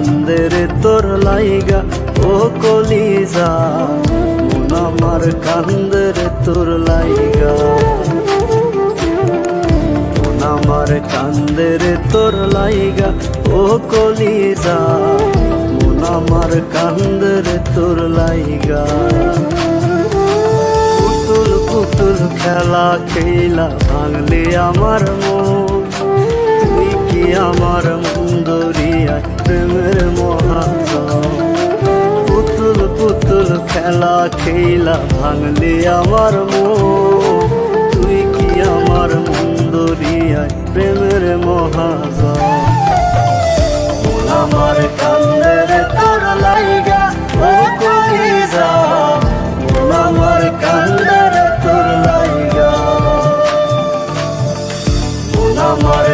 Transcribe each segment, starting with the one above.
কান্দের তোর লাইগা, ও কলিজা। মন আমার কান্দের তোর লাইগা। মন আমার কান্দের তোর লাইগা, ও কলিজা। মন আমার কান্দের তোর লাইগা। পুতুল পুতুল খেলা খেলা ভাঙলে আমার মন। তুই কি আমার মন দরিয়া প্রেম খেলা খেলা ভাঙলে আমার মন। তুই কি আমার মুন্দরিয়া প্রেমের মহাজন? মন আমার কান্দের তোর লাইগা ও কলিজা মন আমার কান্দের তোর লাইগা। আমার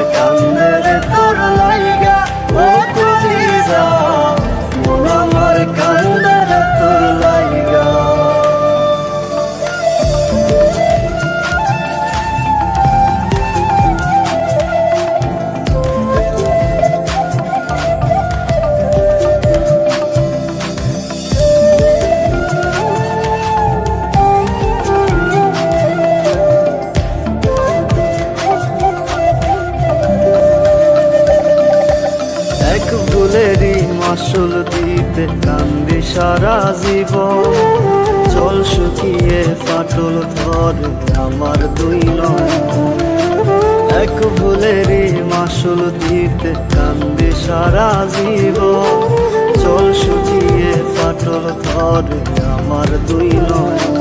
মাসুল দিতে কান্দি সারা জীবন। জল শুকিয়ে ফাটল ধরে আমার দুই নয়ন। এক ভুলেরই মাসুল দিতে কান্দি সারা জীবন। জল শুকিয়ে ফাটল ধরে আমার দুই নয়ন।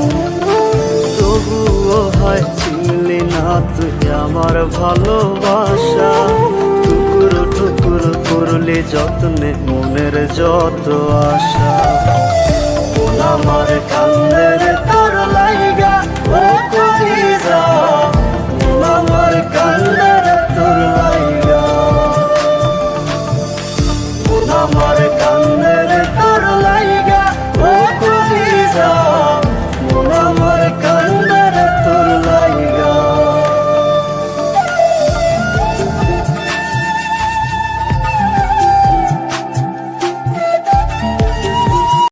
তবুও হয় চিনলি না তুই আমার ভালোবাসা। টুকরো টুকরো করলে যত্নে যত আশা আমার কান্দের